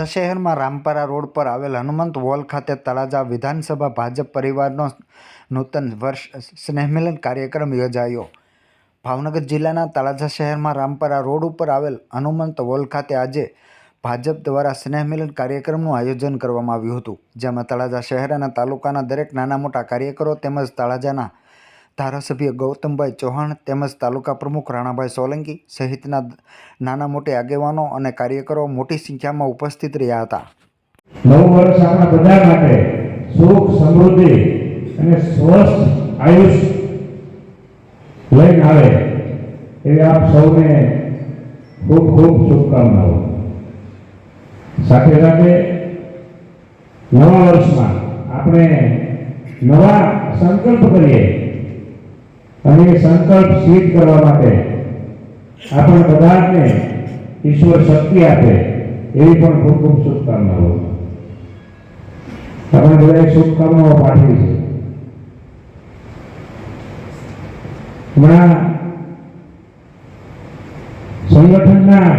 તળાજા શહેરમાં રામપરા રોડ પર આવેલ હનુમંત વોલ ખાતે તળાજા વિધાનસભા ભાજપ પરિવારનો નૂતન વર્ષ સ્નેહમિલન કાર્યક્રમ યોજાયો. ભાવનગર જિલ્લાના તળાજા શહેરમાં રામપરા રોડ ઉપર આવેલ હનુમંત વોલ ખાતે આજે ભાજપ દ્વારા સ્નેહમિલન કાર્યક્રમનું આયોજન કરવામાં આવ્યું હતું, જેમાં તળાજા શહેર અને તાલુકાના દરેક નાના મોટા કાર્યકરો તેમજ તળાજાના ધારાસભ્ય ગૌતમભાઈ ચૌહાણ તેમજ તાલુકા પ્રમુખ રાણાભાઈ સોલંકી સહિતના નાના મોટી આગેવાનો અને કાર્યકરો મોટી સંખ્યામાં ઉપસ્થિત રહ્યા હતા. નવું વર્ષ આપણા બધા માટે સુખ, સમૃદ્ધિ અને સ્વસ્થ આયુષ લઈને આવે એવી આપ સૌને ખૂબ ખૂબ શુભકામનાઓ. સાથે સાથે નવા વર્ષમાં આપણે નવા સંકલ્પ કરીએ. અને સંકલ્પ સિદ્ધ કરવા માટે આપણે બધાને ઈશ્વર શક્તિ આપે એવી પણ ખૂબ ખૂબ શુભકામનાઓ આપણે બધાએ શુભકામનાઓ પાઠવી છે. હમણાં સંગઠનના